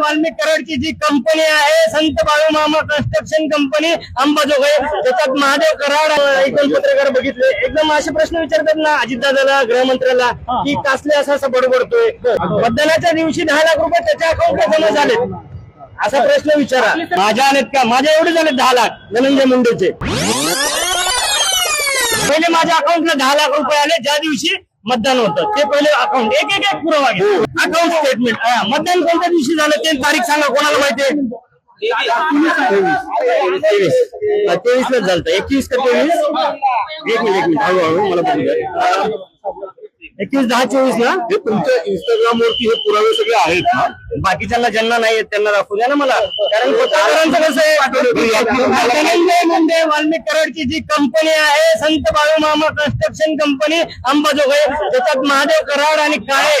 वाल्मिक कराडची जी company आहे संत Balumama construction company Ambajogai. त्याच्यात महादेव कराड अं, पत्रकार बघितले. एकदम असे प्रश्न विचारतात ना अजितदादाला गृहमंत्र्याला की कासले असा असा बडबडतोय. मतदानाच्या दिवशी दहा लाख रुपये त्याच्या अकाउंटला जमा झाले असा प्रश्न विचारा. माझ्या आलेत का माझ्या एवढे झाले दहा लाख धनंजय मुंडेचे. पहिले माझ्या अकाउंटला दहा लाख रुपये आले ज्या दिवशी मतदान होतं. ते पहिले अकाउंट एक एक एक पुरावा घ्या. अकाउंट स्टेटमेंट मतदान कोणत्या दिवशी झालं ते तारीख सांगा कोणाला माहिती तेवीस. तेवीस लाच झालं एकवीस का तेवीस? एक मिनिट एक मिनिट. हळूहळू मला बघू द्या. एकवीस दहा चोवीस ना? हे तुमच्या इंस्टाग्राम वरती हे पुरावे सगळे आहेत ना? बाकीच्यांना ज्यांना नाही त्यांना दाखवू द्या ना मला. कारण पत्रकारांचं कसं आहे वाल्मिक कराडची जी कंपनी आहे संत बाळूमामा कन्स्ट्रक्शन कंपनी अंबाजोगाई त्याच्यात महादेव कराड आणि काळे.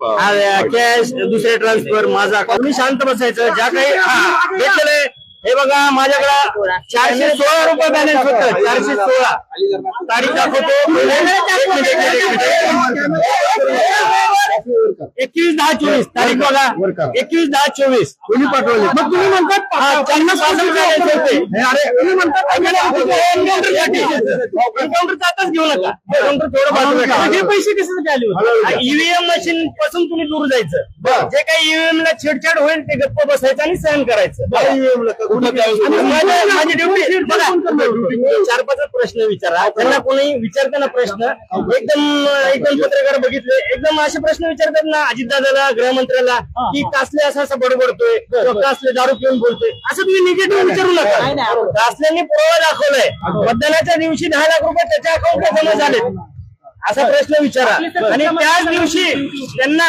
कॅश दुसरे ट्रान्सफर माझा. तुम्ही शांत बसायचं. ज्या काही घेतलेलं आहे. हे बघा माझ्याकडे चारशे सोळा रुपये बॅलन्स होत. चारशे सोळा. तारीख दाखवतो. एकवीस दहा चोवीस तारीख बघा. एकवीस दहा चोवीस. तुम्ही पाठवले. मग तुम्ही म्हणतात हा, त्यांना करायचे होते. अरे तुम्ही म्हणतात एन्काउंटरचा घेऊ नका. थोडं बाजूला हे पैसे कसे आले ईव्हीएम मशीन पासून तुम्ही दूर जायचं. जे काही ईव्हीएम ला छेडछाड होईल ते गप्प बसायचं आणि सहन करायचं. आणि माझ्या- माझी ड्युटी बघा चार पाच प्रश्न विचारा. त्यांना कोणी विचारताना प्रश्न. एकदम एकदम पत्रकार बघितले. एकदम असे प्रश्न विचारतात ना अजितदादाला गृहमंत्र्याला की कासले असं असं बडबडतोय कासले दारू पिऊन बोलतोय. असं तुम्ही निगेटिव्ह विचारू नका. कासल्यांनी पुरावा दाखवलाय. मतदानाच्या दिवशी दहा लाख रुपये त्याच्या अकाउंटला जमा झालेत. असा प्रश्न विचारा. आणि त्याच दिवशी त्यांना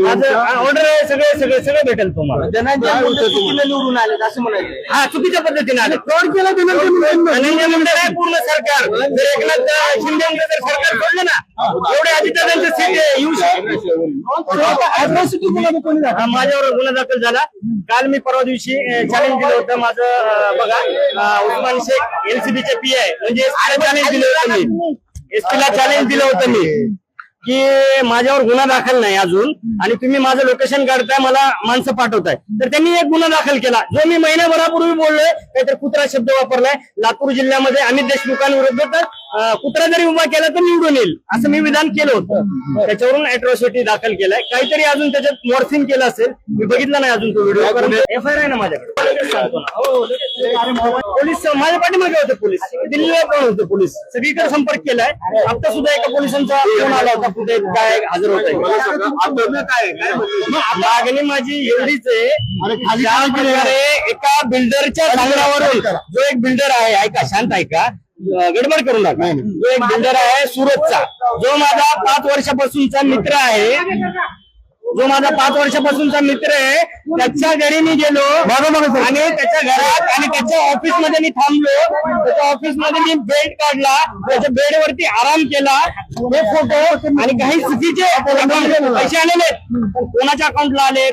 ऑर्डर आहे सगळे सगळे सगळे भेटेल तुम्हाला. निवडून आले असं म्हणायचं. हा चुकीच्या पद्धतीने आले. फ्रॉड केला धनंजय मुंडे नाही पूर्ण सरकार. जर एकनाथ शिंदे जर सरकार सोडलं ना. एवढे अजितदादांचे सीट येऊ शकते हा, माझ्यावर गुन्हा दाखल झाला. काल मी परवा दिवशी चॅलेंज दिलं होतं माझं बघा उस्मान शेख एनसीबीचे पी आहे म्हणजे चॅलेंज दिलं होतं मी. एसपी ला चॅलेंज दिलं होतं मी. की माझ्यावर गुन्हा दाखल नाही अजून आणि तुम्ही माझं लोकेशन काढताय मला माणसं पाठवताय. तर त्यांनी एक गुन्हा दाखल केला. जो मी महिन्याभरापूर्वी बोललोय काहीतरी कुत्रा शब्द वापरलाय. लातूर जिल्ह्यामध्ये अमित देशमुखांविरुद्ध तर कुत्रा जरी उभा केला तर निवडून येईल. असं मी विधान केलं होतं. त्याच्यावरून अॅट्रॉसिटी दाखल केलाय. काहीतरी अजून त्याच्यात मॉर्फिंग केलं असेल. मी बघितला नाही अजून तो व्हिडिओ एफ आय आर आहे ना माझ्याकडे. सांगतो ना. हो, पोलीस माझ्या पाठीमागे होते पोलीस. दिल्लीला पण होते पोलीस. सगळीकडे संपर्क केलाय. आता सुद्धा एका पोलिसांचा फोन आला होता कुठे काय हजर होत आहे? मागणी माझी एवढीच आहे एका बिल्डरच्या सांगण्यावरून जो एक बिल्डर आहे ऐका शांत ऐका. गडबड करू नका. जो एक बिल्डर आहे सुरतचा. जो माझा पाच वर्षापासूनचा मित्र आहे. जो माझा पाच वर्षापासूनचा मित्र आहे त्याच्या घरी मी गेलो. आणि त्याच्या घरात आणि त्याच्या ऑफिसमध्ये मी थांबलो. त्याच्या ऑफिसमध्ये मी बेड काढला. त्याच्या बेडवरती आराम केला. हे फोटो आणि काही चुकीचे पैसे आलेले कोणाच्या अकाउंटला आलेत?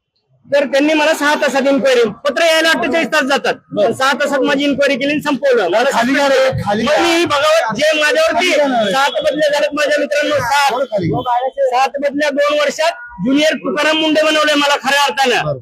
तर त्यांनी मला सहा तासात इन्क्वायरी पत्र यायला अठ्ठेचाळीस तास जातात. पण सहा तासात माझी इन्क्वायरी केली आणि संपवलं. मला खाली suspend जा रे, केलं. खाली मग जा. मी बघावं जे माझ्यावरती सात बदल्या झाल्यात माझ्या मित्रांनो सात. सात बदल्या दोन वर्षात ज्युनियर तुकाराम मुंडे बनवले मला खऱ्या अर्थानं.